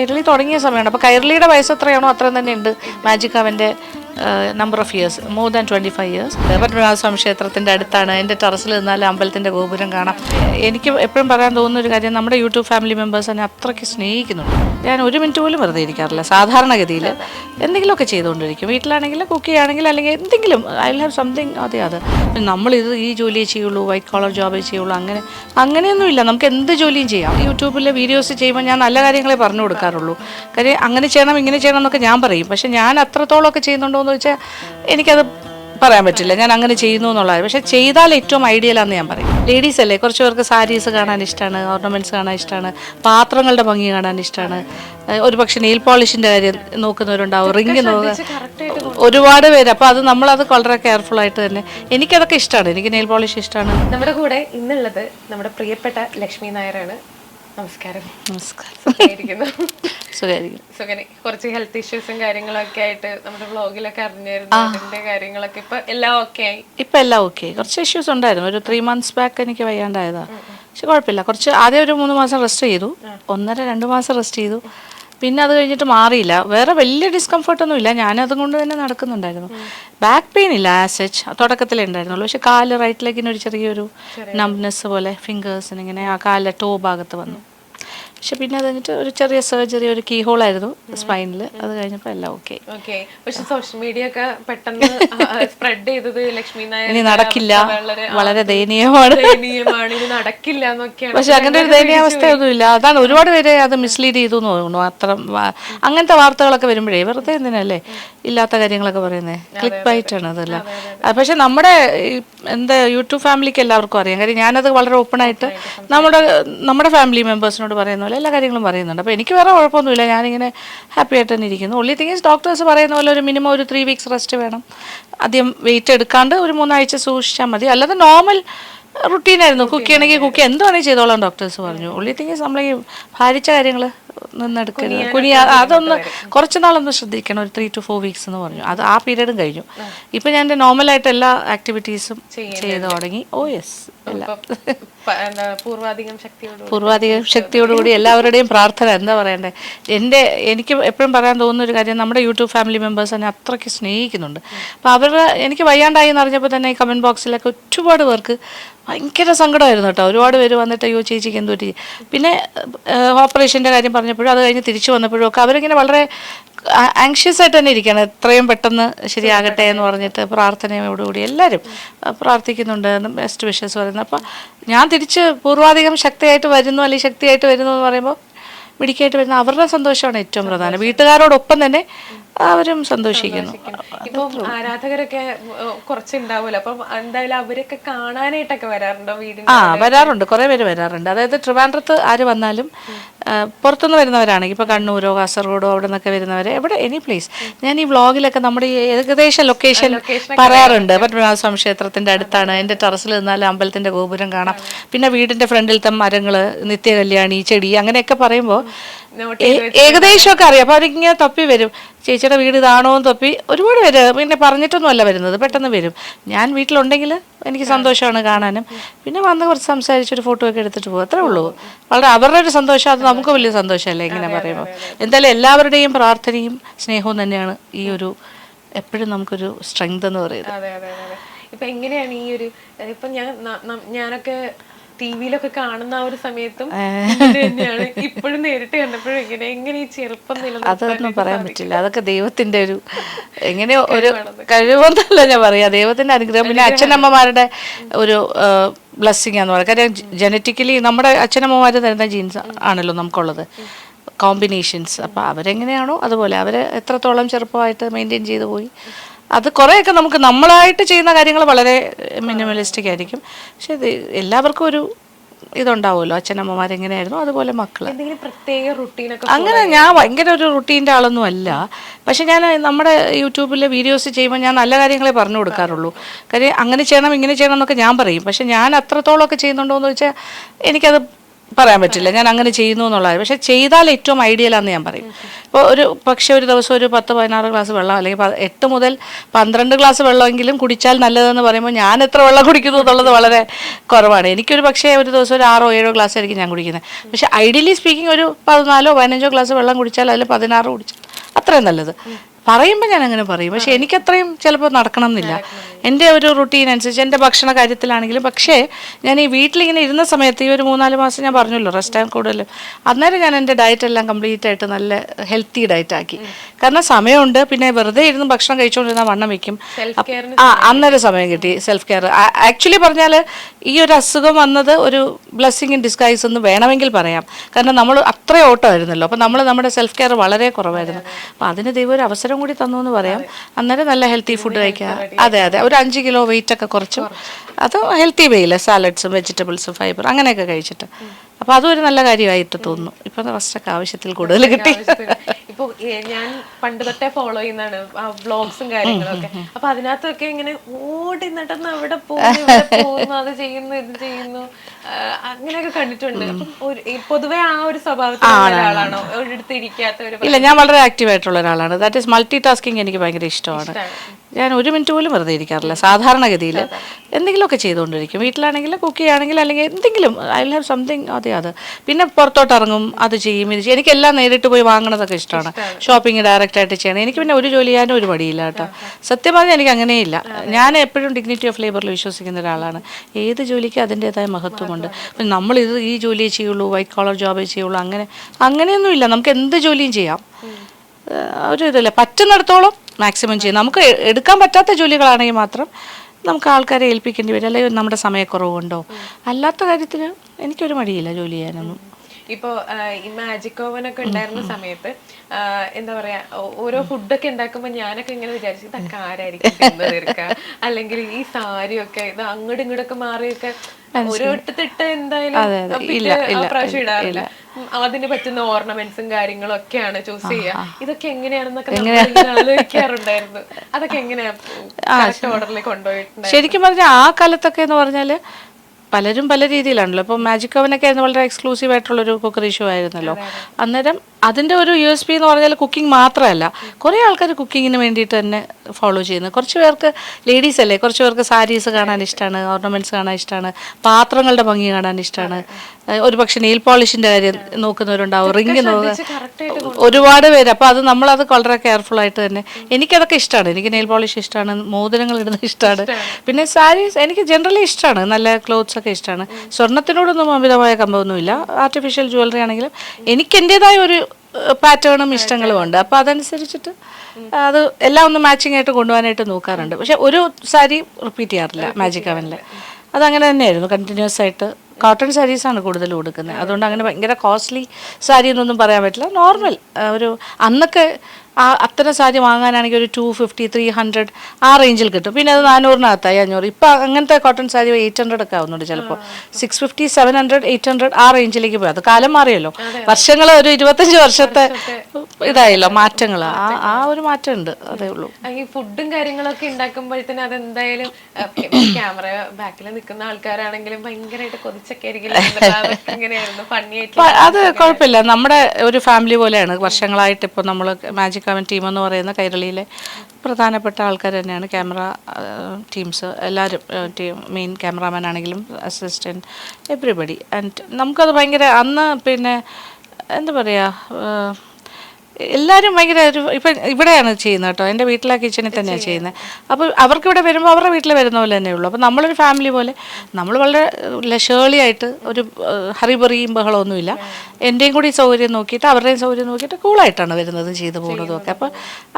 കൈരളി തുടങ്ങിയ സമയമാണ്. അപ്പോൾ കൈരളിയുടെ വയസ്സ് എത്രയാണോ അത്രയും തന്നെ ഉണ്ട്. മാജിക് അവന്റെ number of years more than twenty five years Padmanabhaswamy ക്ഷേത്രത്തിന്റെ അടുത്താണ്. എന്റെ ടെറസിൽ നിന്നാൽ അമ്പലത്തിന്റെ ഗോപുരം കാണാം. എനിക്ക് എപ്പോഴും പറയാൻ തോന്നുന്ന ഒരു കാര്യം നമ്മുടെ യൂട്യൂബ് ഫാമിലി മെമ്പേഴ്സ് എന്നെ അത്രയ്ക്ക് സ്നേഹിക്കുന്നുണ്ട്. ഞാൻ ഒരു മിനിറ്റ് പോലും വെറുതെ ഇരിക്കാറില്ല സാധാരണഗതിയിൽ. എന്തെങ്കിലുമൊക്കെ ചെയ്തുകൊണ്ടിരിക്കും. വീട്ടിലാണെങ്കിൽ കുക്ക് ചെയ്യുകയാണെങ്കിൽ അല്ലെങ്കിൽ എന്തെങ്കിലും ഐ ഹാവ് സംതിങ് അതെ അത്. നമ്മളിത് ഈ ജോലിയെ ചെയ്യുള്ളൂ വൈറ്റ് കോളർ ജോബേ ചെയ്യുള്ളൂ അങ്ങനെ അങ്ങനെയൊന്നുമില്ല. നമുക്ക് എന്ത് ജോലിയും ചെയ്യാം. യൂട്യൂബിലെ വീഡിയോസ് ചെയ്യുമ്പോൾ ഞാൻ നല്ല കാര്യങ്ങളെ പറഞ്ഞു കൊടുക്കാറുള്ളൂ. കാര്യം അങ്ങനെ ചെയ്യണം ഇങ്ങനെ ചെയ്യണം എന്നൊക്കെ ഞാൻ പറയും. പക്ഷെ ഞാൻ അത്രത്തോളമൊക്കെ ചെയ്യുന്നുണ്ടോ എന്ന് വെച്ചാൽ എനിക്കത് പറയാൻ പറ്റില്ല. ഞാൻ അങ്ങനെ ചെയ്യുന്നു എന്നുള്ളത് പക്ഷെ ചെയ്താൽ ഏറ്റവും ഐഡിയലാന്ന് ഞാൻ പറയും. ലേഡീസ് അല്ലേ കുറച്ച് പേർക്ക് സാരീസ് കാണാൻ ഇഷ്ടമാണ് ഓർണമെന്റ്സ് കാണാൻ ഇഷ്ടമാണ് പാത്രങ്ങളുടെ ഭംഗി കാണാൻ ഇഷ്ടമാണ് ഒരു പക്ഷേ നെയിൽ പോളിഷിന്റെ കാര്യം നോക്കുന്നവരുണ്ടാവും റിങ് നോക്കുക ഒരുപാട് പേര്. അപ്പോൾ അത് നമ്മളത് വളരെ കെയർഫുൾ ആയിട്ട് തന്നെ എനിക്കതൊക്കെ ഇഷ്ടമാണ് എനിക്ക് നെയിൽ പോളിഷ് ഇഷ്ടമാണ് നമ്മുടെ കൂടെ ഇന്നുള്ളത് നമ്മുടെ പ്രിയപ്പെട്ട ലക്ഷ്മി നായരാണ്. നമസ്കാരം. നമസ്കാരം. സുഖമായിരിക്കുന്നു. സുഖമായിരിക്കും സുഖനെ കുറച്ച് ഹെൽത്ത് ഇഷ്യൂസും കാര്യങ്ങളൊക്കെ ആയിട്ട് നമ്മുടെ വ്ളോഗിലൊക്കെ അറിഞ്ഞായിരുന്നു അതിന്റെ കാര്യങ്ങളൊക്കെ ഇപ്പൊ എല്ലാം ഓക്കെ ആയി? ഇപ്പൊ എല്ലാം ഓക്കെ കുറച്ച് ഇഷ്യൂസ് ഉണ്ടായിരുന്നു. ഒരു ത്രീ മന്ത്സ് ബാക്ക് എനിക്ക് വയ്യാണ്ടായതാ. പക്ഷെ കുഴപ്പമില്ല. കുറച്ച് ആദ്യം ഒരു മൂന്ന് മാസം റെസ്റ്റ് ചെയ്തു. ഒന്നര രണ്ട് മാസം റെസ്റ്റ് ചെയ്തു. പിന്നെ അത് കഴിഞ്ഞിട്ട് മാറിയില്ല. വേറെ വലിയ ഡിസ്കംഫർട്ട് ഒന്നും ഇല്ല. ഞാൻ അതുകൊണ്ട് തന്നെ നടക്കുന്നുണ്ടായിരുന്നു. ബാക്ക് പെയിൻ ഇല്ല ആസച്ച് തുടക്കത്തിലേ ഉണ്ടായിരുന്നുള്ളൂ. പക്ഷെ കാൽ റൈറ്റ് ലെഗിന് ഒരു ചെറിയൊരു നംനെസ് പോലെ ഫിംഗേഴ്സിന് ഇങ്ങനെ ആ കാലിലെ ടോ ഭാഗത്ത് വന്നു. പക്ഷെ പിന്നെ അത് കഴിഞ്ഞിട്ട് ഒരു ചെറിയ സർജറി ഒരു കീ ഹോൾ ആയിരുന്നു സ്പൈനിൽ അത് കഴിഞ്ഞപ്പോൾ എല്ലാം ഓക്കെ പക്ഷെ സോഷ്യൽ മീഡിയ ഒക്കെ പെട്ടെന്ന് സ്പ്രെഡ് ചെയ്തത് ലക്ഷ്മി ഇനി നടക്കില്ല. വളരെ ദയനീയമാണ്. ദയനീയമാണ്. ഇനി നടക്കില്ല എന്നൊക്കെയാണ് പക്ഷെ അങ്ങനെ ഒരു ദയനീയാവസ്ഥയൊന്നുമില്ല അതാണ് ഒരുപാട് പേരെ അത് മിസ്ലീഡ് ചെയ്തു എന്ന് തോന്നുന്നു. അത്ര അങ്ങനത്തെ വാർത്തകളൊക്കെ വരുമ്പോഴേ വെറുതെ എന്തിനല്ലേ ഇല്ലാത്ത കാര്യങ്ങളൊക്കെ പറയുന്നത് ക്ലിക്ക് ബൈറ്റ് ആണ് അതെല്ലാം. അത് പക്ഷെ നമ്മുടെ എന്താ യൂട്യൂബ് ഫാമിലിക്ക് എല്ലാവർക്കും അറിയാം. കാര്യം ഞാനത് വളരെ ഓപ്പൺ ആയിട്ട് നമ്മുടെ നമ്മുടെ ഫാമിലി മെമ്പേഴ്സിനോട് പറയുന്ന പോലെ എല്ലാ കാര്യങ്ങളും പറയുന്നുണ്ട്. അപ്പോൾ എനിക്ക് വേറെ കുഴപ്പമൊന്നുമില്ല. ഞാനിങ്ങനെ ഹാപ്പി ആയിട്ട് തന്നെ ഇരിക്കുന്നു. ഒള്ളി തിങ്സ് ഡോക്ടേഴ്സ് പറയുന്ന പോലെ ഒരു മിനിമം ഒരു ത്രീ വീക്സ് റെസ്റ്റ് വേണം. ആദ്യം വെയിറ്റ് എടുക്കാണ്ട് ഒരു മൂന്നാഴ്ച സൂക്ഷിച്ചാൽ മതി. അല്ലാതെ നോർമൽ റുട്ടീനായിരുന്നു കുക്ക് ചെയ്യണമെങ്കിൽ കുക്ക് എന്തുവാണെങ്കിൽ ചെയ്തോളാം ഡോക്ടേഴ്സ് പറഞ്ഞു. ഉള്ളി തിങ്സ് നമ്മൾ ഈ ഭാരിച്ച കാര്യങ്ങൾ നിന്നെടുക്കരുത്. കുനിയ അതൊന്ന് കുറച്ച് നാളൊന്ന് ശ്രദ്ധിക്കണം. ഒരു ത്രീ ടു ഫോർ വീക്സ് എന്ന് പറഞ്ഞു. അത് ആ പീരീഡും കഴിഞ്ഞു. ഇപ്പൊ ഞാൻ എന്റെ നോർമലായിട്ട് എല്ലാ ആക്ടിവിറ്റീസും ചെയ്തു തുടങ്ങി. ഓ യെസ് പ- എന്താ പൂർവാധികം ശക്തിയോട് പൂർവാധിക ശക്തിയോടുകൂടി എല്ലാവരുടെയും പ്രാർത്ഥന. എന്താ പറയണ്ടേ? എന്റെ എനിക്ക് എപ്പോഴും പറയാൻ തോന്നുന്ന ഒരു കാര്യം നമ്മുടെ യൂട്യൂബ് ഫാമിലി മെമ്പേഴ്സ് എന്നെ അത്രയ്ക്ക് സ്നേഹിക്കുന്നുണ്ട്. അപ്പോൾ അവരുടെ എനിക്ക് വയ്യാണ്ടായി എന്ന് അറിഞ്ഞപ്പോൾ തന്നെ ഈ കമന്റ് ബോക്സിലൊക്കെ ഒരുപാട് പേർക്ക് ഭയങ്കര സങ്കടമായിരുന്നു കേട്ടോ. ഒരുപാട് പേര് വന്നിട്ട് അയ്യോ ചേച്ചിക്ക് എന്തോ പറ്റി പിന്നെ ഓപ്പറേഷന്റെ കാര്യം പറഞ്ഞപ്പോഴും അത് കഴിഞ്ഞ് തിരിച്ചു വന്നപ്പോഴും ഒക്കെ അവരിങ്ങനെ വളരെ ആങ്ഷ്യസ് ആയിട്ട് തന്നെ ഇരിക്കുകയാണ്. എത്രയും പെട്ടെന്ന് ശരിയാകട്ടെ എന്ന് പറഞ്ഞിട്ട് പ്രാർത്ഥനയോടുകൂടി എല്ലാവരും പ്രാർത്ഥിക്കുന്നുണ്ട് പ്രാർത്ഥിക്കുന്നുണ്ട് ബെസ്റ്റ് വിഷസ് പറയുന്നത് അപ്പോൾ ഞാൻ തിരിച്ച് പൂർവാധികം ശക്തിയായിട്ട് വരുന്നു അല്ലെങ്കിൽ ശക്തിയായിട്ട് വരുന്നു എന്ന് പറയുമ്പോൾ മിടിക്കായിട്ട് വരുന്ന അവരുടെ സന്തോഷമാണ് ഏറ്റവും പ്രധാനം. വീട്ടുകാരോടൊപ്പം തന്നെ അവരും സന്തോഷിക്കുന്നു. ഇപ്പൊ ആരാധകരൊക്കെ കുറച്ചുണ്ടാവുമല്ലോ. അപ്പം എന്തായാലും അവരൊക്കെ കാണാനായിട്ടൊക്കെ വരാറുണ്ടോ വീടിന് ആ വരാറുണ്ട്. കുറെ പേര് വരാറുണ്ട്. അതായത് ട്രിവാൻഡ്രത്ത് ആര് വന്നാലും പുറത്തുനിന്ന് വരുന്നവരാണെങ്കിൽ ഇപ്പോൾ കണ്ണൂരോ കാസർഗോഡോ അവിടെ നിന്നൊക്കെ വരുന്നവരെ എവിടെ എനി പ്ലേസ് ഞാൻ ഈ വ്ളോഗിലൊക്കെ നമ്മുടെ ഈ ഏകദേശം ലൊക്കേഷൻ പറയാറുണ്ട്. പത്മനാഭസ്വാമി ക്ഷേത്രത്തിന്റെ അടുത്താണ്. എന്റെ ടെറസിൽ നിന്നാൽ അമ്പലത്തിന്റെ ഗോപുരം കാണാം. പിന്നെ വീടിന്റെ ഫ്രണ്ടിലത്തെ മരങ്ങൾ നിത്യകല്യാണി ചെടി അങ്ങനെയൊക്കെ പറയുമ്പോൾ ഏകദേശമൊക്കെ അറിയാം. അപ്പൊ അവരിങ്ങനെ തപ്പി വരും. ചേച്ചിയുടെ വീട് ഇതാണോ എന്ന് തപ്പി ഒരുപാട് പേര് പിന്നെ പറഞ്ഞിട്ടൊന്നുമല്ല വരുന്നത്. പെട്ടെന്ന് വരും. ഞാൻ വീട്ടിലുണ്ടെങ്കിൽ എനിക്ക് സന്തോഷമാണ് കാണാനും. പിന്നെ വന്ന് കുറച്ച് സംസാരിച്ച് ഒരു ഫോട്ടോ ഒക്കെ എടുത്തിട്ട് പോകും. അത്രേ ഉള്ളൂ. വളരെ അവരുടെ ഒരു സന്തോഷം. അത് നമുക്ക് വലിയ സന്തോഷമല്ലേ ഇങ്ങനെ പറയുമ്പോൾ എന്തായാലും എല്ലാവരുടെയും പ്രാർത്ഥനയും സ്നേഹവും തന്നെയാണ് ഈ ഒരു എപ്പോഴും നമുക്കൊരു സ്ട്രെങ്ത് എന്ന് പറയുന്നത്. ഇപ്പൊ എങ്ങനെയാണ് ഈ ഒരു ഇപ്പൊ ഞാൻ ഞാനൊക്കെ ടി വിയിലൊക്കെ കാണുന്ന ആ ഒരു സമയത്തും തന്നെയാണ്. ഇപ്പോഴും നേരിട്ട് കണ്ടപ്പോഴും എങ്ങനെ എങ്ങനെ ഈ ചെറുപ്പം അതൊന്നും പറയാൻ പറ്റില്ല. അതൊക്കെ ദൈവത്തിന്റെ ഒരു എങ്ങനെ ഒരു കഴിവെന്നല്ല ഞാൻ പറയാ. ദൈവത്തിന്റെ അനുഗ്രഹം. പിന്നെ അച്ഛനമ്മമാരുടെ ഒരു ബ്ലെസ്സിങ് ആണെന്ന് പറയാം. കാര്യം ജനറ്റിക്കലി നമ്മുടെ അച്ഛനമ്മമാർ തരുന്ന ജീൻസ് ആണല്ലോ നമുക്കുള്ളത്. കോമ്പിനേഷൻസ് അപ്പോൾ അവരെങ്ങനെയാണോ അതുപോലെ. അവർ എത്രത്തോളം ചെറുപ്പമായിട്ട് മെയിന്റെയിൻ ചെയ്തു പോയി. അത് കുറേയൊക്കെ നമുക്ക് നമ്മളായിട്ട് ചെയ്യുന്ന കാര്യങ്ങൾ വളരെ മിനിമലിസ്റ്റിക് ആയിരിക്കും. പക്ഷെ ഇത് എല്ലാവർക്കും ഒരു ഇതുണ്ടാവുമല്ലോ. അച്ഛനമ്മമാർ എങ്ങനെയായിരുന്നു? അതുപോലെ മക്കൾ പ്രത്യേക റുട്ടീനൊക്കെ അങ്ങനെ ഞാൻ ഭയങ്കര ഒരു റുട്ടീന്റെ ആളൊന്നും അല്ല. പക്ഷെ ഞാൻ നമ്മുടെ യൂട്യൂബിൽ വീഡിയോസ് ചെയ്യുമ്പോൾ ഞാൻ നല്ല കാര്യങ്ങളെ പറഞ്ഞു കൊടുക്കാറുള്ളൂ. കാര്യം അങ്ങനെ ചെയ്യണം ഇങ്ങനെ ചെയ്യണം എന്നൊക്കെ ഞാൻ പറയും. പക്ഷെ ഞാൻ അത്രത്തോളമൊക്കെ ചെയ്യുന്നുണ്ടോ എന്ന് വെച്ചാൽ എനിക്കത് പറയാൻ പറ്റില്ല. ഞാൻ അങ്ങനെ ചെയ്യുന്നു എന്നുള്ളത് പക്ഷെ ചെയ്താൽ ഏറ്റവും ഐഡിയൽ ആണെന്ന് ഞാൻ പറയും. ഇപ്പോൾ ഒരു പക്ഷേ ഒരു ദിവസം ഒരു പത്ത് പതിനാറ് ഗ്ലാസ് വെള്ളം അല്ലെങ്കിൽ എട്ട് മുതൽ പന്ത്രണ്ട് ഗ്ലാസ് വെള്ളമെങ്കിലും കുടിച്ചാൽ നല്ലതെന്ന് പറയുമ്പോൾ ഞാൻ എത്ര വെള്ളം കുടിക്കുന്നു എന്നുള്ളത് വളരെ കുറവാണ്. എനിക്കൊരു പക്ഷേ ഒരു ദിവസം ഒരു ആറോ ഏഴോ ഗ്ലാസ് ആയിരിക്കും ഞാൻ കുടിക്കുന്നത്. പക്ഷെ ഐഡിയലി സ്പീക്കിംഗ് ഒരു പതിനാലോ പതിനഞ്ചോ ഗ്ലാസ് വെള്ളം കുടിച്ചാൽ അതിൽ പതിനാറ് കുടിച്ചാൽ അത്രയും നല്ലത്. പറയുമ്പോൾ ഞാൻ അങ്ങനെ പറയും. പക്ഷെ എനിക്കത്രയും ചിലപ്പോൾ നടക്കണം എന്നില്ല എന്റെ ഒരു റുട്ടീൻ അനുസരിച്ച് എന്റെ ഭക്ഷണ കാര്യത്തിലാണെങ്കിലും പക്ഷേ ഞാൻ ഈ വീട്ടിലിങ്ങനെ ഇരുന്ന സമയത്ത് ഈ ഒരു മൂന്നാൽ മാസം ഞാൻ പറഞ്ഞല്ലോ റെസ്റ്റ് ടൈം കൂടുതലും. അന്നേരം ഞാൻ എന്റെ ഡയറ്റ് എല്ലാം കംപ്ലീറ്റ് ആയിട്ട് നല്ല ഹെൽത്തി ഡയറ്റ് ആക്കി. കാരണം സമയമുണ്ട് പിന്നെ വെറുതെ ഇരുന്ന് ഭക്ഷണം കഴിച്ചുകൊണ്ടിരുന്ന വണ്ണം വെക്കും. ആ അന്നേരം സമയം കിട്ടി സെൽഫ് കെയർ ആക്ച്വലി പറഞ്ഞാൽ ഈ ഒരു അസുഖം വന്നത് ഒരു ബ്ലെസ്സിങ് ഇൻ ഡിസ്ഗൈസ് എന്ന് വേണമെങ്കിൽ പറയാം. കാരണം നമ്മൾ അത്ര ഓട്ടമായിരുന്നല്ലോ. അപ്പം നമ്മൾ നമ്മുടെ സെൽഫ് കെയർ വളരെ കുറവായിരുന്നു. അപ്പം അതിന് ദൈവം ഒരു അവസരം കൂടി തന്നു എന്ന് പറയാം. അന്നേരം നല്ല ഹെൽത്തി ഫുഡ് കഴിക്കുക അതെ അതെ. ഒരു അഞ്ച് കിലോ വെയിറ്റ് ഒക്കെ കുറച്ചു. അത് ഹെൽത്തി വേയില്ല സാലഡ്സും വെജിറ്റബിൾസും ഫൈബർ അങ്ങനെയൊക്കെ കഴിച്ചിട്ട്. അപ്പോൾ അതൊരു ഒരു നല്ല കാര്യമായിട്ട് തോന്നുന്നു. ഇപ്പം റസ്റ്റൊക്കെ ആവശ്യത്തിൽ കൂടുതൽ കിട്ടി. ഇപ്പൊ ഞാൻ പണ്ട് തൊട്ടേ ഫോളോ ചെയ്യുന്നതാണ് വ്ളോഗ്സും കാര്യങ്ങളൊക്കെ. അപ്പൊ അതിനകത്തൊക്കെ ഇങ്ങനെ ഓടി നടന്ന് അവിടെ പോകുന്നു അത് ചെയ്യുന്നു ഇത് ചെയ്യുന്നു. അങ്ങനെയൊക്കെ കണ്ടിട്ടുണ്ട്. പൊതുവെ ആ ഒരു സ്വഭാവത്തിലുള്ള ഒരാളാണോ? ഒരിടത്ത് ഇരിക്കാത്ത ഒരു ഇല്ല ഞാൻ വളരെ ആക്റ്റീവ് ആയിട്ടുള്ള ഒരാളാണ്. ദാറ്റ് ഈസ് മൾട്ടി ടാസ്കിങ് എനിക്ക് ഭയങ്കര ഇഷ്ടമാണ്. ഞാൻ ഒരു മിനിറ്റ് പോലും വെറുതെ ഇരിക്കാറില്ല സാധാരണഗതിയിൽ എന്തെങ്കിലുമൊക്കെ ചെയ്തുകൊണ്ടിരിക്കും. വീട്ടിലാണെങ്കിൽ കുക്ക് ചെയ്യുകയാണെങ്കിൽ അല്ലെങ്കിൽ എന്തെങ്കിലും ഐ ഹാവ് സംതിങ് അതെ അത്. പിന്നെ പുറത്തോട്ട് ഇറങ്ങും അത് ചെയ്യും ഇത് ചെയ്യും. എനിക്കെല്ലാം നേരിട്ട് പോയി വാങ്ങണതൊക്കെ ഇഷ്ടമാണ്. ഷോപ്പിംഗ് ഡയറക്റ്റ് ആയിട്ട് ചെയ്യണം. എനിക്ക് പിന്നെ ഒരു ജോലി ചെയ്യാനും ഒരു പടിയില്ല കേട്ടോ. സത്യം പറഞ്ഞാൽ എനിക്ക് അങ്ങനെയില്ല ഞാൻ എപ്പോഴും ഡിഗ്നിറ്റി ഓഫ് ലേബറിൽ വിശ്വസിക്കുന്ന ഒരാളാണ്. ഏത് ജോലിക്ക് അതിന്റെതായ മഹത്വമുണ്ട്. അപ്പം നമ്മൾ ഇത് ഈ ജോലിയെ ചെയ്യുള്ളൂ വൈറ്റ് കോളർ ജോബേ ചെയ്യുള്ളൂ അങ്ങനെ അങ്ങനെയൊന്നുമില്ല നമുക്ക് എന്ത് ജോലിയും ചെയ്യാം. ഒരു ഇതില്ല. പറ്റുന്നിടത്തോളം മാക്സിമം ചെയ്യും. നമുക്ക് എടുക്കാൻ പറ്റാത്ത ജോലികളാണെങ്കിൽ മാത്രം നമുക്ക് ആൾക്കാരെ ഏൽപ്പിക്കേണ്ടി വരും അല്ലെങ്കിൽ നമ്മുടെ സമയക്കുറവുണ്ടോ അല്ലാത്ത കാര്യത്തിൽ എനിക്കൊരു മടിയില്ല ജോലി ചെയ്യാനൊന്നും. ഇപ്പോ ആ, ഈ മാജിക് ഓവൻ ഒക്കെ ഉണ്ടായിരുന്ന സമയത്ത് എന്താ പറയാ ഓരോ ഫുഡൊക്കെ ഉണ്ടാക്കുമ്പോ ഞാനൊക്കെ ഇങ്ങനെ വിചാരിച്ചു ഇതൊക്കെ ആരായിരിക്കും അല്ലെങ്കിൽ ഈ സാരിയൊക്കെ ഇത് അങ്ങോട്ടും ഇങ്ങോട്ടൊക്കെ മാറിയൊക്കെ എന്തായാലും പ്രാവശ്യം ഇടാറില്ല. ഉം, അതിന് പറ്റുന്ന ഓർണമെന്റ്സും കാര്യങ്ങളും ഒക്കെയാണ് ചൂസ് ചെയ്യുക. ഇതൊക്കെ എങ്ങനെയാണെന്നൊക്കെ ആലോചിക്കാറുണ്ടായിരുന്നു. അതൊക്കെ എങ്ങനെയാ ഓർഡറിൽ കൊണ്ടുപോയിട്ടുണ്ട് ശരിക്കും പറഞ്ഞാൽ ആ കാലത്തൊക്കെ എന്ന് പറഞ്ഞാൽ പലരും പല രീതിയിലാണല്ലോ. ഇപ്പോൾ മാജിക് അവനൊക്കെ ആയിരുന്നു വളരെ എക്സ്ക്ലൂസീവ് ആയിട്ടുള്ളൊരു കുക്കറി ഷോ ആയിരുന്നല്ലോ. അന്നേരം അതിന്റെ ഒരു യു എസ് പി എന്ന് പറഞ്ഞാൽ കുക്കിംഗ് മാത്രമല്ല കുറേ ആൾക്കാർ കുക്കിങ്ങിന് വേണ്ടിയിട്ട് തന്നെ ഫോളോ ചെയ്യുന്നു. കുറച്ച് പേർക്ക് ലേഡീസ് അല്ലേ കുറച്ച് പേർക്ക് സാരീസ് കാണാൻ ഇഷ്ടമാണ് ഓർണമെന്റ്സ് കാണാൻ ഇഷ്ടമാണ് പാത്രങ്ങളുടെ ഭംഗി കാണാൻ ഇഷ്ടമാണ് ഒരു പക്ഷേ നെയിൽ പോളിഷിന്റെ കാര്യം നോക്കുന്നവരുണ്ടാവും റിങ് നോക്കുക ഒരുപാട് പേര്. അപ്പോൾ അത് നമ്മളത് വളരെ കെയർഫുൾ ആയിട്ട് തന്നെ. എനിക്കതൊക്കെ ഇഷ്ടമാണ് എനിക്ക് നെയിൽ പോളിഷ് ഇഷ്ടമാണ് മോതിരങ്ങൾ ഇടുന്നത് ഇഷ്ടമാണ് പിന്നെ സാരീസ് എനിക്ക് ജനറലി ഇഷ്ടമാണ് നല്ല ക്ലോത്ത്സ് ഒക്കെ ഇഷ്ടമാണ്. സ്വർണത്തിനോടൊന്നും അമിതമായ കമ്പമൊന്നുമില്ല. ആർട്ടിഫിഷ്യൽ ജ്വല്ലറി ആണെങ്കിലും എനിക്ക് എന്റെതായ ഒരു പാറ്റേണും ഇഷ്ടങ്ങളും ഉണ്ട്. അപ്പോൾ അതനുസരിച്ചിട്ട് അത് എല്ലാം ഒന്ന് മാച്ചിങ് ആയിട്ട് കൊണ്ടുപോകാനായിട്ട് നോക്കാറുണ്ട്. പക്ഷെ ഒരു സാരി റിപ്പീറ്റ് ചെയ്യാറില്ല മാജിക് അവനിൽ അതങ്ങനെ തന്നെയായിരുന്നു. കണ്ടിന്യൂസ് ആയിട്ട് കോട്ടൺ സാരീസാണ് കൂടുതൽ കൊടുക്കുന്നത് അതുകൊണ്ട് അങ്ങനെ ഭയങ്കര കോസ്റ്റ്ലി സാരി എന്നൊന്നും പറയാൻ പറ്റില്ല. നോർമൽ ഒരു അന്നൊക്കെ ആ അത്തരം സാരി വാങ്ങാനാണെങ്കിൽ ഒരു ടു ഫിഫ്റ്റി ത്രീ ഹൺഡ്രഡ് ആ റേഞ്ചിൽ കിട്ടും. പിന്നെ അത് നാനൂറിനകത്തായി അഞ്ഞൂറ്. ഇപ്പം അങ്ങനത്തെ കോട്ടൺ സാരി എയ്റ്റ് ഹൺഡ്രഡ് ഒക്കെ ആവുന്നുണ്ട് ചിലപ്പോൾ six fifty seven hundred eight hundred ആ റേഞ്ചിലേക്ക് പോയി. അത് കാലം മാറിയല്ലോ. വർഷങ്ങൾ ഒരു ഇരുപത്തഞ്ച് വർഷത്തെ ഇതായല്ലോ മാറ്റങ്ങൾ ആ ആ ഒരു മാറ്റം ഉണ്ട് അതേ ഉള്ളൂ. ഈ ഫുഡും കാര്യങ്ങളൊക്കെ ഉണ്ടാക്കുമ്പോഴത്തേനും അതെന്തായാലും ക്യാമറ ബാക്കിൽ നിൽക്കുന്ന ആൾക്കാരാണെങ്കിലും ഭയങ്കരമായിട്ട് കൊതിച്ചൊക്കെ ആയിരിക്കും അത് കുഴപ്പമില്ല. നമ്മുടെ ഒരു ഫാമിലി പോലെയാണ്. വർഷങ്ങളായിട്ട് ഇപ്പോൾ നമ്മൾ മാജിക് അവൻ ടീം എന്ന് പറയുന്ന കൈരളിയിലെ പ്രധാനപ്പെട്ട ആൾക്കാർ തന്നെയാണ് ക്യാമറ ടീംസ്. എല്ലാവരും ടീം മെയിൻ ക്യാമറാമാൻ ആണെങ്കിലും അസിസ്റ്റന്റ് എവ്രിബഡി. ആൻഡ് നമുക്കത് ഭയങ്കര അന്ന് പിന്നെ എന്താ പറയുക എല്ലാവരും ഭയങ്കര ഒരു ഇപ്പം ഇവിടെയാണ് ചെയ്യുന്നത് കേട്ടോ. എന്റെ വീട്ടിലെ കിച്ചണിൽ തന്നെയാണ് ചെയ്യുന്നത്. അപ്പോൾ അവർക്ക് ഇവിടെ വരുമ്പോൾ അവരുടെ വീട്ടിൽ വരുന്ന പോലെ തന്നെ ഉള്ളൂ. അപ്പോൾ നമ്മളൊരു ഫാമിലി പോലെ നമ്മൾ വളരെ ലഷേളി ആയിട്ട് ഒരു ഹറിബറിയും ബഹളമൊന്നുമില്ല. എന്റെയും കൂടി സൗകര്യം നോക്കിയിട്ട് അവരുടെയും സൗകര്യം നോക്കിയിട്ട് കൂളായിട്ടാണ് വരുന്നത് ചെയ്തു പോകുന്നതും ഒക്കെ. അപ്പോൾ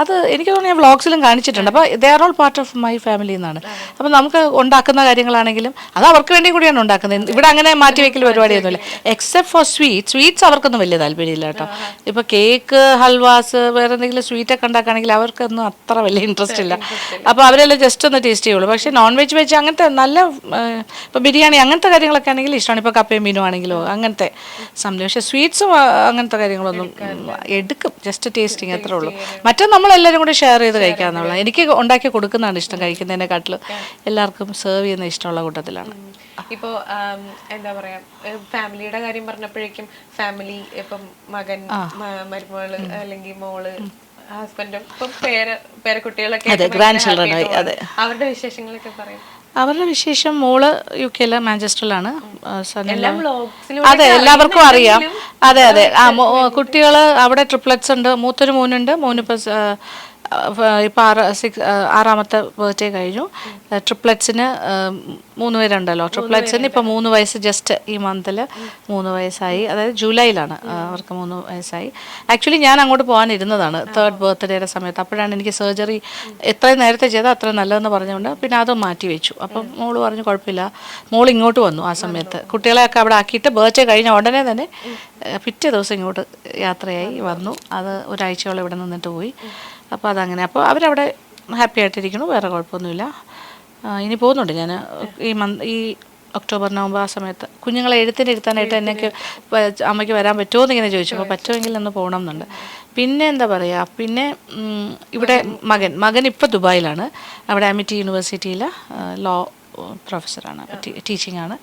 അത് എനിക്ക് തോന്നുന്നു ഞാൻ വ്ളോഗ്സിലും കാണിച്ചിട്ടുണ്ട്. അപ്പോൾ they are all part of my family എന്നാണ്. അപ്പോൾ നമുക്ക് ഉണ്ടാക്കുന്ന കാര്യങ്ങളാണെങ്കിലും അത് അവർക്ക് വേണ്ടി കൂടിയാണ് ഉണ്ടാക്കുന്നത്. ഇവിടെ അങ്ങനെ മാറ്റി വെക്കൽ പരിപാടിയൊന്നുമില്ല. എക്സെപ്റ്റ് ഫോർ സ്വീറ്റ് സ്വീറ്റ്സ് അവർക്കൊന്നും വലിയ താല്പര്യമില്ല കേട്ടോ. ഇപ്പോൾ കേക്ക് ഹൽവാസ് വേറെ എന്തെങ്കിലും സ്വീറ്റൊക്കെ ഉണ്ടാക്കുകയാണെങ്കിൽ അവർക്കൊന്നും അത്ര വലിയ ഇൻട്രസ്റ്റ് ഇല്ല. അപ്പോൾ അവരെല്ലാം ജസ്റ്റ് ഒന്ന് ടേസ്റ്റ് ചെയ്യുള്ളൂ. പക്ഷേ നോൺ വെജ് വെച്ച് അങ്ങനത്തെ നല്ല ഇപ്പോൾ ബിരിയാണി അങ്ങനത്തെ കാര്യങ്ങളൊക്കെ ആണെങ്കിൽ ഇഷ്ടമാണ്. ഇപ്പോൾ കപ്പയും മീനും ആണെങ്കിലോ അങ്ങനത്തെ സംതിങ് പക്ഷേ സ്വീറ്റ്സും അങ്ങനത്തെ കാര്യങ്ങളൊന്നും എടുക്കും. ജസ്റ്റ് ടേസ്റ്റിങ് അത്രേ ഉള്ളൂ. മറ്റേ നമ്മളെല്ലാവരും കൂടി ഷെയർ ചെയ്ത് കഴിക്കാമെന്നുള്ള എനിക്ക് ഉണ്ടാക്കി കൊടുക്കുന്നതാണ് ഇഷ്ടം കഴിക്കുന്നതിനെക്കാട്ടിലും. എല്ലാവർക്കും സെർവ് ചെയ്യുന്ന ഇഷ്ടമുള്ള കൂട്ടത്തിലാണ്. ഇപ്പോൾ എന്താ പറയാ ഫാമിലിയുടെ കാര്യം പറഞ്ഞപ്പോഴേക്കും ഫാമിലി ഇപ്പം മകൻ മരുമകൾ മരുമകൾ അല്ലെങ്കിൽ മോൾ ഹസ്ബൻഡും ഇപ്പം പേര പേരക്കുട്ടികളൊക്കെ അതെ ഗ്രാൻഡ് ചിൽഡ്രൻ ആയി, അതെ. അവരുടെ വിശേഷങ്ങളൊക്കെ പറയും. അവരുടെ വിശേഷം മോൾ യു കെയിലെ മാഞ്ചസ്റ്ററിലാണ്. അതെ എല്ലാവർക്കും അറിയാം. അതെ അതെ. ആ കുട്ടികൾ അവിടെ ട്രിപ്ലറ്റ്സ് ഉണ്ട് മൂത്തൊരു മോനുണ്ട് മോനിപ്പോൾ ഇപ്പോൾ ആറ് സിക്സ് ആറാമത്തെ ബർത്ത്ഡേ കഴിഞ്ഞു. ട്രിപ്ലറ്റ്സിന് മൂന്ന് പേരുണ്ടല്ലോ. ട്രിപ്ലറ്റ്സിന് ഇപ്പോൾ മൂന്ന് വയസ്സ് ജസ്റ്റ് ഈ മന്തിൽ മൂന്ന് വയസ്സായി. അതായത് ജൂലൈയിലാണ് അവർക്ക് മൂന്ന് വയസ്സായി. ആക്ച്വലി ഞാൻ അങ്ങോട്ട് പോകാനിരുന്നതാണ് തേർഡ് ബർത്ത്ഡേയുടെ സമയത്ത്. അപ്പോഴാണ് എനിക്ക് സർജറി എത്രയും നേരത്തെ ചെയ്താൽ അത്രയും നല്ലതെന്ന് പറഞ്ഞുകൊണ്ട് പിന്നെ അത് മാറ്റി വെച്ചു. അപ്പം മോൾ പറഞ്ഞു കുഴപ്പമില്ല. മോൾ ഇങ്ങോട്ട് വന്നു ആ സമയത്ത്. കുട്ടികളെയൊക്കെ അവിടെ ആക്കിയിട്ട് ബർത്ത്ഡേ കഴിഞ്ഞ ഉടനെ തന്നെ പിറ്റേ ദിവസം ഇങ്ങോട്ട് യാത്രയായി വന്നു. അത് ഒരാഴ്ചയോളം ഇവിടെ നിന്നിട്ട് പോയി. അപ്പോൾ അതങ്ങനെ. അപ്പോൾ അവരവിടെ ഹാപ്പി ആയിട്ടിരിക്കുന്നു. വേറെ കുഴപ്പമൊന്നുമില്ല. ഇനി പോകുന്നുണ്ട് ഞാൻ ഈ മന്ത് ഈ ഒക്ടോബർ നവംബർ ആ സമയത്ത്. കുഞ്ഞുങ്ങളെ എഴുത്തിന് ഇരുത്താനായിട്ട് എന്നൊക്കെ അമ്മയ്ക്ക് വരാൻ പറ്റുമോ എന്ന് ഇങ്ങനെ ചോദിച്ചു. അപ്പോൾ പറ്റുമെങ്കിൽ ഒന്ന് പോകണം എന്നുണ്ട് പിന്നെ എന്താ പറയുക പിന്നെ ഇവിടെ മകൻ. മകൻ ഇപ്പോൾ ദുബായിലാണ്. അവിടെ അമിറ്റി യൂണിവേഴ്സിറ്റിയിൽ ലോ പ്രൊഫസറാണ് ടീച്ചിങ് ആണ്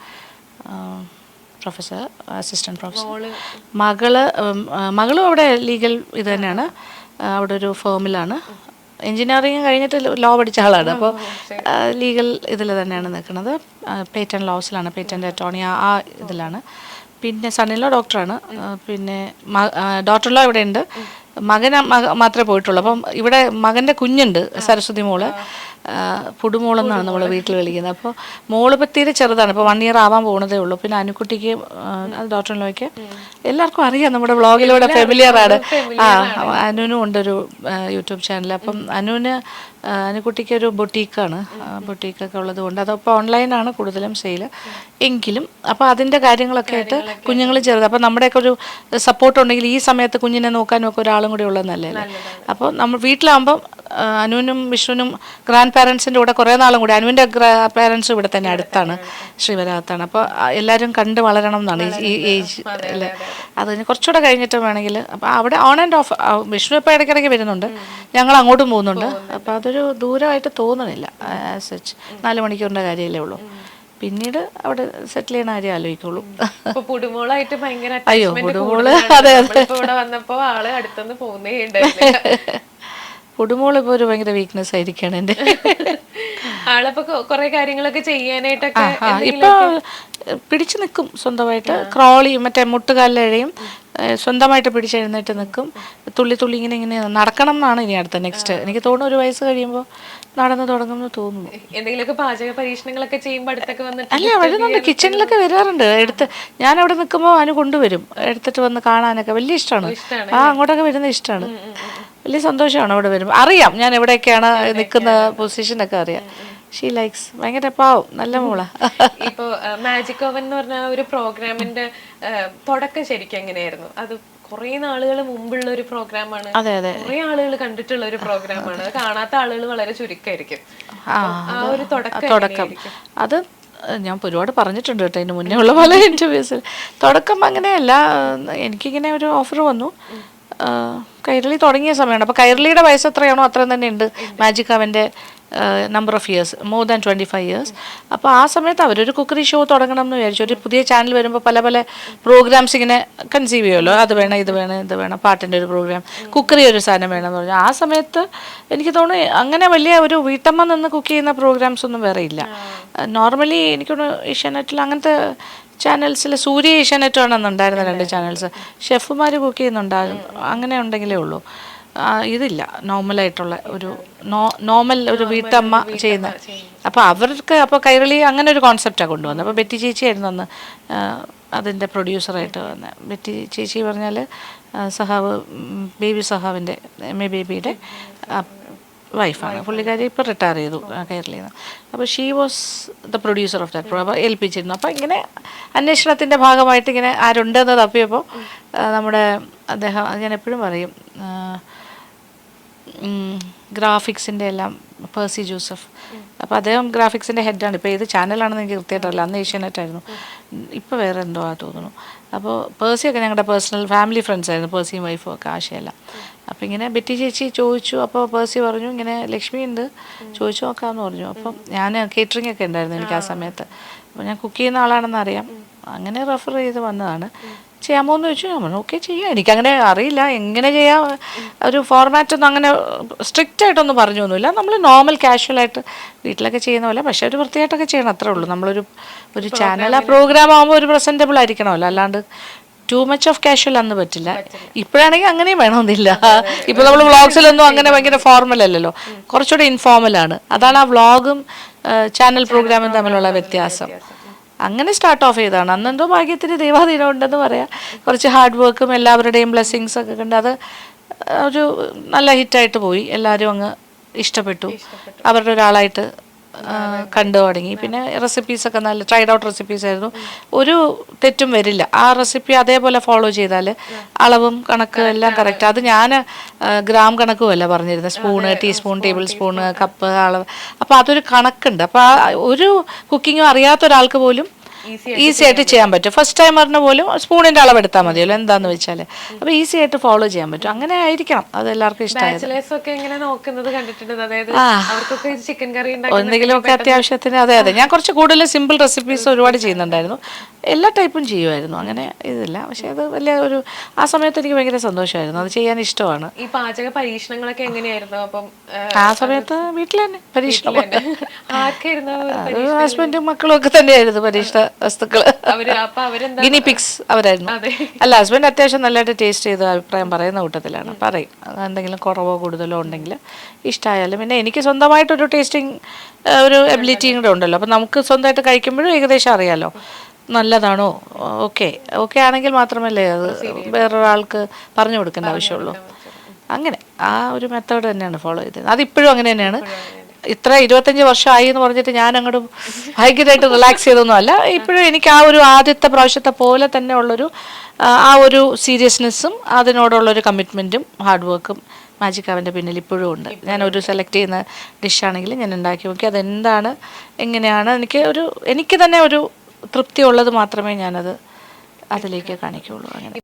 പ്രൊഫസർ അസിസ്റ്റന്റ് പ്രൊഫസർ മകൾ മകളും അവിടെ ലീഗൽ ഇത് തന്നെയാണ്. അവിടെ ഒരു ഫേമിലാണ്. എഞ്ചിനീയറിംഗ് കഴിഞ്ഞിട്ട് ലോ പഠിച്ച ആളാണ്. അപ്പോൾ ലീഗൽ ഇതിൽ തന്നെയാണ് നിൽക്കുന്നത്. പേറ്റൻ ലോസിലാണ് പേറ്റന്റ് അറ്റോണി ആ ഇതിലാണ്. പിന്നെ സണ്ണിലോ ഡോക്ടറാണ് പിന്നെ ഡോക്ടർ ലോ ഇവിടെ ഉണ്ട് മകൻ മാത്രമേ പോയിട്ടുള്ളൂ. അപ്പം ഇവിടെ മകന്റെ കുഞ്ഞുണ്ട് സരസ്വതി മോൾ. പുടുമോളെന്നാണ് നമ്മൾ വീട്ടിൽ വിളിക്കുന്നത്. അപ്പോൾ മോളിപ്പോൾ തീരെ ചെറുതാണ്. ഇപ്പോൾ വൺ ഇയർ ആവാൻ പോകുന്നതേ ഉള്ളൂ. പിന്നെ അനുക്കുട്ടിക്ക് ആ, അത് ഡോക്ടറിലേക്ക് എല്ലാവർക്കും അറിയാം. നമ്മുടെ വ്ളോഗിലൂടെ ഫെമിലിയർ ആണ്. ആ അനുവിനും ഉണ്ടൊരു യൂട്യൂബ് ചാനൽ അപ്പം അനുവിന് അനുക്കുട്ടിക്ക് ഒരു ബൊട്ടീക്കാണ്. ബൊട്ടീക്കൊക്കെ ഉള്ളത് കൊണ്ട് അതപ്പോൾ ഓൺലൈനാണ് കൂടുതലും സെയിൽ എങ്കിലും അപ്പോൾ അതിന്റെ കാര്യങ്ങളൊക്കെ ആയിട്ട് കുഞ്ഞുങ്ങൾ ചെറുത്. അപ്പോൾ നമ്മുടെയൊക്കെ ഒരു സപ്പോർട്ട് ഉണ്ടെങ്കിൽ ഈ സമയത്ത് കുഞ്ഞിനെ നോക്കാനും ഒക്കെ ഒരാളും കൂടി ഉള്ളത് നല്ലതല്ലേ അപ്പോൾ നമ്മൾ വീട്ടിലാകുമ്പം ആ, അനുവിനും വിഷ്ണുവിനും ഗ്രാൻഡ് പാരൻസിന്റെ കൂടെ കുറേ നാളും കൂടി. അനുവിന്റെ പാരൻസ് ഇവിടെ തന്നെ അടുത്താണ് ശ്രീവരാത്താണ് അപ്പോൾ എല്ലാവരും കണ്ട് വളരണം എന്നാണ് ഈ- ഏജ് അത് കഴിഞ്ഞ് കുറച്ചുകൂടെ കഴിഞ്ഞിട്ട് വേണമെങ്കിൽ അപ്പോൾ അവിടെ ഓൺ ആൻഡ് ഓഫ് വിഷ്ണു ഇപ്പോൾ ഇടയ്ക്കിടയ്ക്ക് വരുന്നുണ്ട്. ഞങ്ങൾ അങ്ങോട്ടും പോകുന്നുണ്ട്. അപ്പോൾ അതൊരു ദൂരമായിട്ട് തോന്നണില്ല സച്ച് നാല് മണിക്കൂറിന്റെ കാര്യമല്ലേ ഉള്ളൂ. പിന്നീട് അവിടെ സെറ്റിൽ ചെയ്യണ കാര്യം ആലോചിക്കുള്ളൂ. പുടുമോളായിട്ട് ഭയങ്കര അയ്യോ, പുടുമോൾ. അതെ, അതെ. ഇവിടെ വന്നപ്പോ ആൾ അടുത്തുനിന്ന് പോകുന്നേ ഉണ്ടായില്ല കുടുംബങ്ങൾ ഇപ്പോൾ ഒരു ഭയങ്കര വീക്ക്നെസ് ആയിരിക്കുകയാണ് എന്റെ. ആളിപ്പോ കൊറേ കാര്യങ്ങളൊക്കെ ചെയ്യാനായിട്ടൊക്കെ ഇപ്പൊ പിടിച്ചു നിൽക്കും സ്വന്തമായിട്ട്. ക്രോളി മറ്റേ മുട്ടുകാലിലഴയും സ്വന്തമായിട്ട് പിടിച്ചെഴുന്നേറ്റ് നിൽക്കും. തുള്ളി തുള്ളി ഇങ്ങനെ ഇങ്ങനെ നടക്കണം എന്നാണ് ഇനി അടുത്ത നെക്സ്റ്റ് എനിക്ക് തോന്നുന്നു ഒരു വയസ്സ് കഴിയുമ്പോൾ നടന്നു തുടങ്ങുമെന്ന് തോന്നുന്നു. എന്തെങ്കിലുമൊക്കെ പാചക പരീക്ഷണങ്ങളൊക്കെ ചെയ്യുമ്പോൾ അടുത്തൊക്കെ വന്നിട്ട് അല്ല വരുന്നുണ്ട് കിച്ചണിലൊക്കെ വരാറുണ്ട്. എടുത്ത് ഞാൻ അവിടെ നിൽക്കുമ്പോൾ അവന് കൊണ്ടുവരും. എടുത്തിട്ട് വന്ന് കാണാനൊക്കെ. വലിയ ഇഷ്ടമാണ്. ആ അങ്ങോട്ടൊക്കെ വരുന്ന ഇഷ്ടമാണ്. വലിയ സന്തോഷമാണ് അവിടെ വരുമ്പോൾ അറിയാം ഞാൻ എവിടെയൊക്കെയാണ് നിൽക്കുന്ന പൊസിഷനൊക്കെ അറിയാം. ഷീ ലൈക്സ് ഭയങ്കര പാവം നല്ല മോളാ. ഇപ്പോ മാജിക് ഓവൻ എന്ന് പറഞ്ഞ ഒരു പ്രോഗ്രാമിന്റെ തുടക്കം ശരിക്കും എങ്ങനെയായിരുന്നു? അത് കുറെ നാളുകൾ മുമ്പുള്ള ഒരു പ്രോഗ്രാമാണ് കുറെ ആളുകൾ കണ്ടിട്ടുള്ള ഒരു പ്രോഗ്രാമാണ് കാണാത്ത ആളുകൾ വളരെ ചുരുക്കമായിരിക്കും. ആ ഒരു തുടക്കം അത് ഞാൻ ഒരുപാട് പറഞ്ഞിട്ടുണ്ട് കേട്ടോ ഇതിന് മുന്നേ ഉള്ള പല ഇന്റർവ്യൂസിൽ തുടക്കം അങ്ങനെയല്ല എനിക്കിങ്ങനെ ഒരു ഓഫർ വന്നു. കൈരളി തുടങ്ങിയ സമയമാണ്. അപ്പോൾ കൈരളിയുടെ വയസ്സ് എത്രയാണോ അത്രയും തന്നെ ഉണ്ട്. മാജിക് അവന്റെ number of years more than twenty five years അപ്പോൾ ആ സമയത്ത് അവരൊരു കുക്കറി ഷോ തുടങ്ങണം എന്ന് വിചാരിച്ചു. ഒരു പുതിയ ചാനൽ വരുമ്പോൾ പല പല പ്രോഗ്രാംസ് ഇങ്ങനെ കൺസീവ് ചെയ്യുമല്ലോ. അത് വേണം ഇത് വേണം ഇത് വേണം. പാട്ടിന്റെ ഒരു പ്രോഗ്രാം കുക്കറി ഒരു സാധനം വേണം എന്ന് പറഞ്ഞു. ആ സമയത്ത് എനിക്ക് തോന്നുന്നു അങ്ങനെ വലിയ ഒരു വീട്ടമ്മ നിന്ന് കുക്ക് ചെയ്യുന്ന പ്രോഗ്രാംസ് ഒന്നും വേറെ ഇല്ല. നോർമലി എനിക്കൊന്ന് ഏഷ്യാനെറ്റിൽ അങ്ങനത്തെ ചാനൽസിൽ സൂര്യ ഏഷ്യാനെറ്റ് ആണെന്നുണ്ടായിരുന്ന രണ്ട് ചാനൽസ്. ഷെഫുമാർ കുക്ക് ചെയ്യുന്നുണ്ടാകും അങ്ങനെ ഉണ്ടെങ്കിലേ ഉള്ളൂ. ഇതില്ല. നോർമലായിട്ടുള്ള ഒരു നോർമൽ ഒരു വീട്ടമ്മ ചെയ്യുന്ന. അപ്പോൾ അവർക്ക് അപ്പോൾ കൈരളി അങ്ങനെ ഒരു കോൺസെപ്റ്റാണ് കൊണ്ടുവന്നത്. അപ്പോൾ ബെറ്റി ചേച്ചിയായിരുന്നു അന്ന് അതിന്റെ പ്രൊഡ്യൂസറായിട്ട് വന്നത് ബെറ്റി ചേച്ചി പറഞ്ഞാൽ സഹാവ് ബേബി സഹാവിന്റെ എം എ ബേബിയുടെ വൈഫാണ് പുള്ളിക്കാരി ഇപ്പോൾ റിട്ടയർ ചെയ്തു കയറിൽ നിന്ന് അപ്പോൾ she was the producer of that അപ്പോൾ ഏൽപ്പിച്ചിരുന്നു. അപ്പോൾ ഇങ്ങനെ അന്വേഷണത്തിന്റെ ഭാഗമായിട്ട് ഇങ്ങനെ ആരുണ്ടെന്ന് തപ്പിയപ്പോൾ നമ്മുടെ അദ്ദേഹം ഞാൻ എപ്പോഴും പറയും ഗ്രാഫിക്സിന്റെ എല്ലാം പേഴ്സി ജോസഫ് അപ്പോൾ അദ്ദേഹം ഗ്രാഫിക്സിന്റെ ഹെഡാണ് ഇപ്പോൾ ഏത് ചാനലാണെന്ന് എനിക്ക് കൃത്യമായിട്ടല്ല അന്ന് ഏഷ്യാനെറ്റ് ആയിരുന്നു. ഇപ്പോൾ വേറെ എന്തോ ആ തോന്നുന്നു. അപ്പോൾ പേഴ്സിയൊക്കെ ഞങ്ങളുടെ പേഴ്സണൽ ഫാമിലി ഫ്രണ്ട്സ് ആയിരുന്നു. പേഴ്സിയും വൈഫും ഒക്കെ ആശയല്ല. അപ്പോൾ ഇങ്ങനെ ബെറ്റി ചേച്ചി ചോദിച്ചു അപ്പോൾ പേഴ്സി പറഞ്ഞു ഇങ്ങനെ ലക്ഷ്മി ഉണ്ട്. ചോദിച്ചു നോക്കാമെന്ന് പറഞ്ഞു. അപ്പം ഞാൻ കേറ്ററിംഗ് ഒക്കെ ഉണ്ടായിരുന്നു എനിക്ക് ആ സമയത്ത്. അപ്പോൾ ഞാൻ കുക്ക് ചെയ്യുന്ന ആളാണെന്ന് അറിയാം. അങ്ങനെ റെഫർ ചെയ്ത് വന്നതാണ്. ചെയ്യാമോ എന്ന് ചോദിച്ചു. ഞാൻ പറഞ്ഞു ഓക്കെ ചെയ്യാം. എനിക്കങ്ങനെ അറിയില്ല. എങ്ങനെ ചെയ്യാം? ഒരു ഫോർമാറ്റ് ഒന്നും അങ്ങനെ സ്ട്രിക്റ്റ് ആയിട്ടൊന്നും പറഞ്ഞൊന്നുമില്ല. നമ്മൾ നോർമൽ കാഷ്വലായിട്ട് വീട്ടിലൊക്കെ ചെയ്യുന്ന പോലെ പക്ഷേ ഒരു വൃത്തിയായിട്ടൊക്കെ ചെയ്യണം. അത്രേ ഉള്ളൂ. നമ്മളൊരു ഒരു ചാനൽ ആ പ്രോഗ്രാം ആകുമ്പോൾ ഒരു പ്രസന്റബിൾ ആയിരിക്കണമല്ലോ. അല്ലാണ്ട് ടു മച്ച് ഓഫ് കാഷ്വൽ അന്ന് പറ്റില്ല. ഇപ്പോഴാണെങ്കിൽ അങ്ങനെയും വേണമെന്നില്ല. ഇപ്പൊ നമ്മൾ വ്ളോഗ്സിലൊന്നും അങ്ങനെ ഭയങ്കര ഫോർമൽ അല്ലല്ലോ. കുറച്ചുകൂടെ ഇൻഫോർമൽ ആണ്. അതാണ് ആ വ്ളോഗും ചാനൽ പ്രോഗ്രാമും തമ്മിലുള്ള വ്യത്യാസം. അങ്ങനെ സ്റ്റാർട്ട് ഓഫ് ചെയ്തതാണ്. അന്നെന്തോ ഭാഗ്യത്തിന് ദൈവാധീനം ഉണ്ടെന്ന് പറയാം. കുറച്ച് ഹാർഡ് വർക്കും എല്ലാവരുടെയും ബ്ലെസ്സിങ്സ് ഒക്കെ കണ്ട് അത് ഒരു നല്ല ഹിറ്റായിട്ട് പോയി. എല്ലാവരും അങ്ങ് ഇഷ്ടപ്പെട്ടു. അവരുടെ ഒരാളായിട്ട് കണ്ടു തുടങ്ങി. പിന്നെ റെസിപ്പീസൊക്കെ നല്ല ട്രൈഡ് ഔട്ട് റെസിപ്പീസ് ആയിരുന്നു. ഒരു തെറ്റും വരില്ല. ആ റെസിപ്പി അതേപോലെ ഫോളോ ചെയ്താൽ അളവും കണക്ക് എല്ലാം കറക്റ്റ് അത് ഞാൻ ഗ്രാം കണക്കുമല്ല പറഞ്ഞിരുന്നത് spoon teaspoon tablespoon cup അളവ്. അപ്പോൾ അതൊരു കണക്കുണ്ട്. അപ്പോൾ ആ ഒരു കുക്കിങ്ങും അറിയാത്ത ഒരാൾക്ക് പോലും ഈസി ആയിട്ട് ചെയ്യാൻ പറ്റും. ഫസ്റ്റ് ടൈം പറഞ്ഞ പോലും സ്പൂണിന്റെ അളവ് എടുത്താൽ മതിയല്ലോ എന്താന്ന് വെച്ചാൽ അപ്പൊ ഈസി ആയിട്ട് ഫോളോ ചെയ്യാൻ പറ്റും. അങ്ങനെ ആയിരിക്കണം. അത് എല്ലാവർക്കും ഇഷ്ടമായത്. ബാച്ചിലേഴ്സ് ഒക്കെ എന്തെങ്കിലുമൊക്കെ അത്യാവശ്യത്തിന് അതെ അതെ. ഞാൻ കുറച്ച് കൂടുതൽ സിമ്പിൾ റെസിപ്പീസ് ഒരുപാട് ചെയ്യുന്നുണ്ടായിരുന്നു. എല്ലാ ടൈപ്പും ചെയ്യുമായിരുന്നു. അങ്ങനെ ഇതില്ല. പക്ഷെ അത് വലിയ ഒരു ആ സമയത്ത് എനിക്ക് ഭയങ്കര സന്തോഷമായിരുന്നു. അത് ചെയ്യാൻ ഇഷ്ടമാണ്. ഈ പാചക പരീക്ഷണങ്ങളൊക്കെ എങ്ങനെയായിരുന്നു? അപ്പം ആ, സമയത്ത് വീട്ടിൽ തന്നെ പരീക്ഷണം ഒരു ഹസ്ബൻഡും മക്കളും ഒക്കെ തന്നെയായിരുന്നു പരീക്ഷണ വസ്തുക്കൾ ഗിനി പിക്സ് അവരായിരുന്നു. അല്ല ഹസ്ബൻഡ് അത്യാവശ്യം നല്ലതായിട്ട് ടേസ്റ്റ് ചെയ്ത് അഭിപ്രായം പറയുന്ന കൂട്ടത്തിലാണ്. പറയും. എന്തെങ്കിലും കുറവോ കൂടുതലോ ഉണ്ടെങ്കിൽ ഇഷ്ടമായാലും പിന്നെ എനിക്ക് സ്വന്തമായിട്ടൊരു ടേസ്റ്റിംഗ് ഒരു എബിലിറ്റിയും കൂടെ ഉണ്ടല്ലോ. അപ്പം നമുക്ക് സ്വന്തമായിട്ട് കഴിക്കുമ്പോഴും ഏകദേശം അറിയാലോ. നല്ലതാണോ? ഓക്കെ. ഓക്കെ ആണെങ്കിൽ മാത്രമല്ലേ അത് വേറൊരാൾക്ക് പറഞ്ഞു കൊടുക്കേണ്ട ആവശ്യമുള്ളൂ. അങ്ങനെ. ആ ഒരു മെത്തേഡ് തന്നെയാണ് ഫോളോ ചെയ്തത്. അതിപ്പോഴും അങ്ങനെ തന്നെയാണ്. ഇത്ര ഇരുപത്തഞ്ച് വർഷമായി എന്ന് പറഞ്ഞിട്ട് ഞാൻ അങ്ങോട്ട് ഭയങ്കരമായിട്ട് റിലാക്സ് ചെയ്തൊന്നും അല്ല ഇപ്പോഴും എനിക്ക് ആ ഒരു ആദ്യത്തെ പ്രാവശ്യത്തെ പോലെ തന്നെ ഉള്ളൊരു ആ, ഒരു സീരിയസ്നെസ്സും അതിനോടുള്ളൊരു കമ്മിറ്റ്മെന്റും ഹാർഡ് വർക്കും മാജിക് അവന്റെ പിന്നിൽ ഇപ്പോഴും ഉണ്ട്. ഞാൻ ഒരു സെലക്ട് ചെയ്യുന്ന ഡിഷാണെങ്കിൽ ഞാൻ ഉണ്ടാക്കി നോക്കി. അതെന്താണ്? എങ്ങനെയാണ്? എനിക്ക് ഒരു എനിക്ക് തന്നെ ഒരു തൃപ്തി ഉള്ളത് മാത്രമേ ഞാനത് അതിലേക്ക് കാണിക്കുകയുള്ളൂ അങ്ങനെ.